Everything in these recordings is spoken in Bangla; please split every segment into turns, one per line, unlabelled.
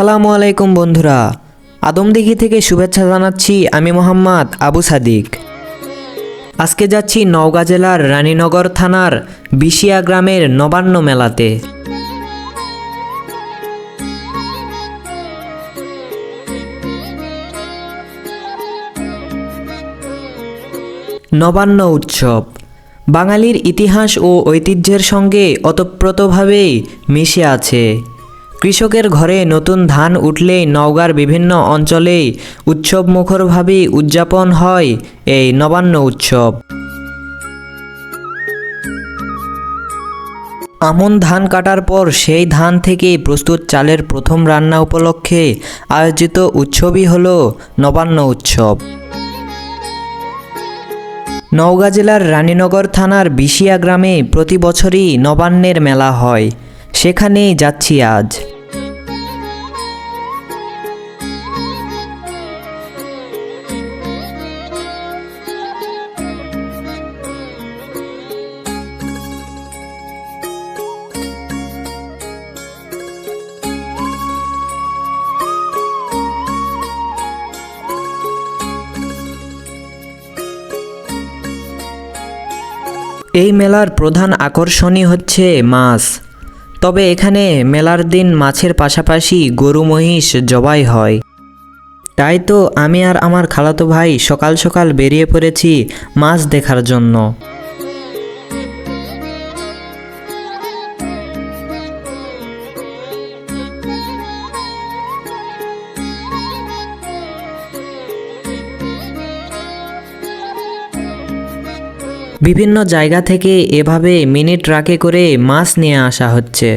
আসসালামু আলাইকুম বন্ধুরা। আদমদিঘি থেকে শুভেচ্ছা জানাচ্ছি আমি মোহাম্মদ আবু সাদিক। আজকে যাচ্ছি নওগাঁ জেলার রানীনগর থানার বিশিয়া গ্রামের নবান্ন মেলাতে। নবান্ন উৎসব। বাঙালির ইতিহাস ও ঐতিহ্যের সঙ্গে ওতপ্রোতভাবে মিশে আছে। কৃষকের ঘরে নতুন ধান উঠলেই নওগাঁর বিভিন্ন অঞ্চলে উৎসব মুখরভাবে উদযাপন হয় এই নবান্ন উৎসব। আমন ধান কাটার পর সেই ধান থেকে প্রস্তুত চালের প্রথম রান্না উপলক্ষে আয়োজিত উৎসবই হল নবান্ন উৎসব। নওগাঁ জেলার রানীনগর থানার বিশিয়া গ্রামে প্রতি বছরই নবান্নের মেলা হয়। সেখানেই যাচ্ছি আজ। এই মেলার প্রধান আকর্ষণই হচ্ছে মাছ। তবে এখানে মেলার দিন মাছের পাশাপাশি গরু, মহিষ জবাই হয়। তাই তো আমি আর আমার খালাতো ভাই সকাল সকাল বেরিয়ে পড়েছি মাছ দেখার জন্য। বিভিন্ন জায়গা থেকে এভাবে মিনি ট্রাকে করে মাছ নিয়ে আসা হচ্ছে।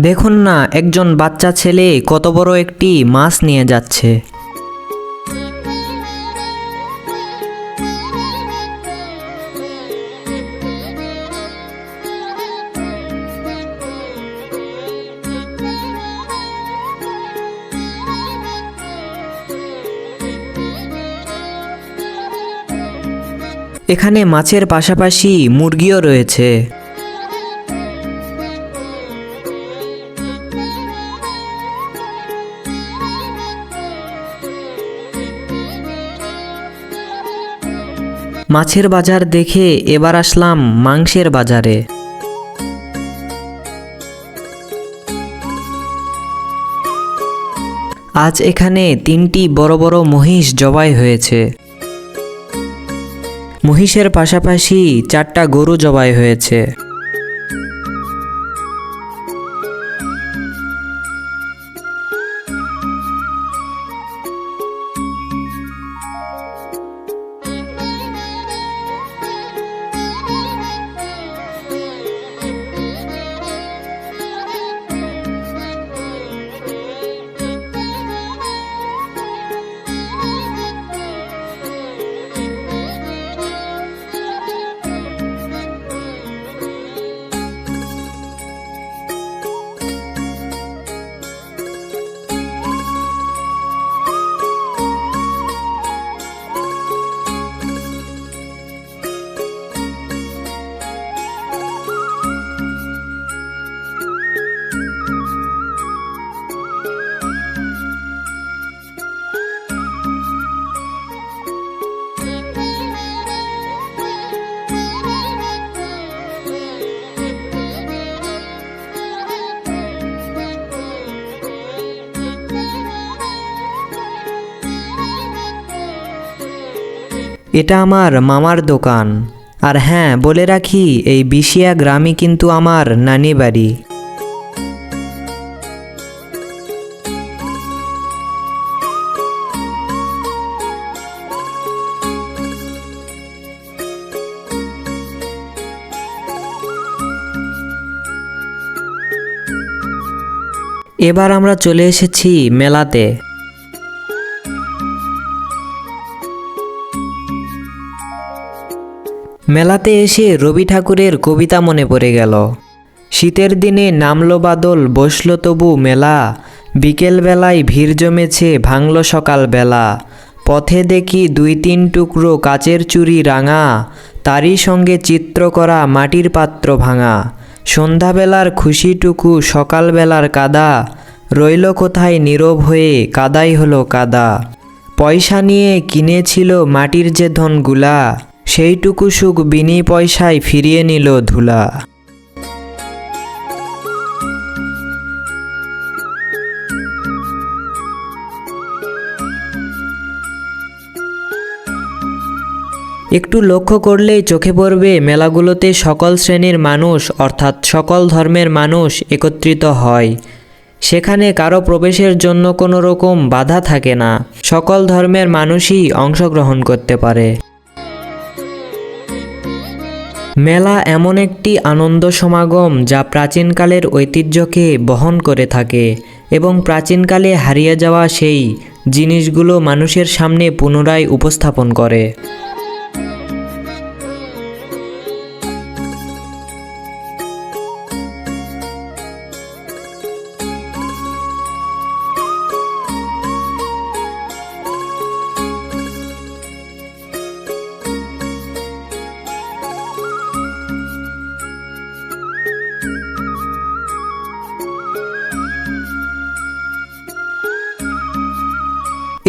দেখুন না, একজন বাচ্চা ছেলে কত বড় একটি মাছ নিয়ে যাচ্ছে। এখানে মাছের পাশাপাশি মুরগিও রয়েছে। মাছের বাজার দেখে এবার আসলাম মাংসের বাজারে। আজ এখানে তিনটি বড় বড় মহিষ জবাই হয়েছে। মহিষের পাশাপাশি চারটা গরু জবাই হয়েছে। এটা আমার মামার দোকান। আর হ্যাঁ বলে রাখি, এই বিশিয়া গ্রামই কিন্তু আমার নানি বাড়ি। এবার আমরা চলে এসেছি মেলাতে। মেলাতে এসে রবি ঠাকুরের কবিতা মনে পড়ে গেল। শীতের দিনে নামলো বাদল, বসল তবু মেলা। বিকেলবেলায় ভিড় জমেছে, ভাঙল সকালবেলা। পথে দেখি দুই তিন টুকরো কাচের চুরি রাঙা। তারই সঙ্গে চিত্র করা মাটির পাত্র ভাঙা। সন্ধ্যাবেলার খুশিটুকু সকালবেলার কাদা। রইল কোথায় নীরব হয়ে, কাদাই হলো কাদা। পয়সা নিয়ে কিনেছিল মাটির যে ধনগুলা। সেইটুকু সুখ বিনি পয়সায় ফিরিয়ে নিল ধুলা। একটু লক্ষ্য করলেই চোখে পড়বে মেলাগুলোতে সকল শ্রেণির মানুষ, অর্থাৎ সকল ধর্মের মানুষ একত্রিত হয়। সেখানে কারও প্রবেশের জন্য কোনো রকম বাধা থাকে না। সকল ধর্মের মানুষই অংশগ্রহণ করতে পারে। মেলা এমন একটি আনন্দ সমাগম যা প্রাচীনকালের ঐতিহ্যকে বহন করে থাকে এবং প্রাচীনকালে হারিয়ে যাওয়া সেই জিনিসগুলো মানুষের সামনে পুনরায় উপস্থাপন করে।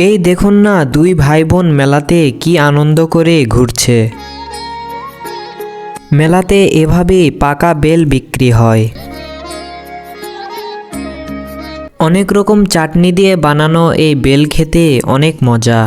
এই দেখুন না, দুই ভাই বোন মেলাতে কি আনন্দ করে ঘুরছে। মেলাতে এভাবে পাকা বেল বিক্রি হয়। অনেক রকম চাটনি দিয়ে বানানো এই বেল খেতে অনেক মজা।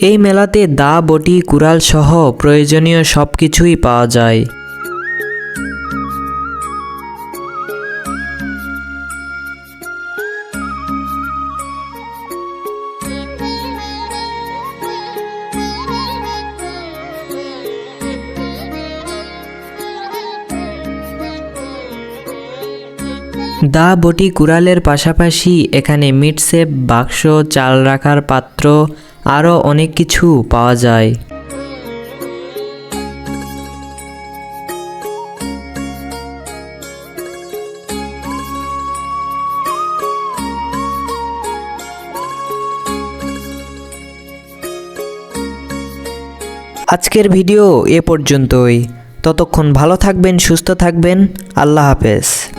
এই মেলাতে দা বটি কুড়াল সহ প্রয়োজনীয় সব কিছুই পাওয়া যায়। দা বটি কুড়ালের পাশাপাশি এখানে মিটসেপ, বাক্স, চাল রাখার পাত্র, আরও অনেক কিছু পাওয়া যায়। আজকের ভিডিও এ পর্যন্তই। ততক্ষণ ভালো থাকবেন, সুস্থ থাকবেন। আল্লাহ হাফেজ।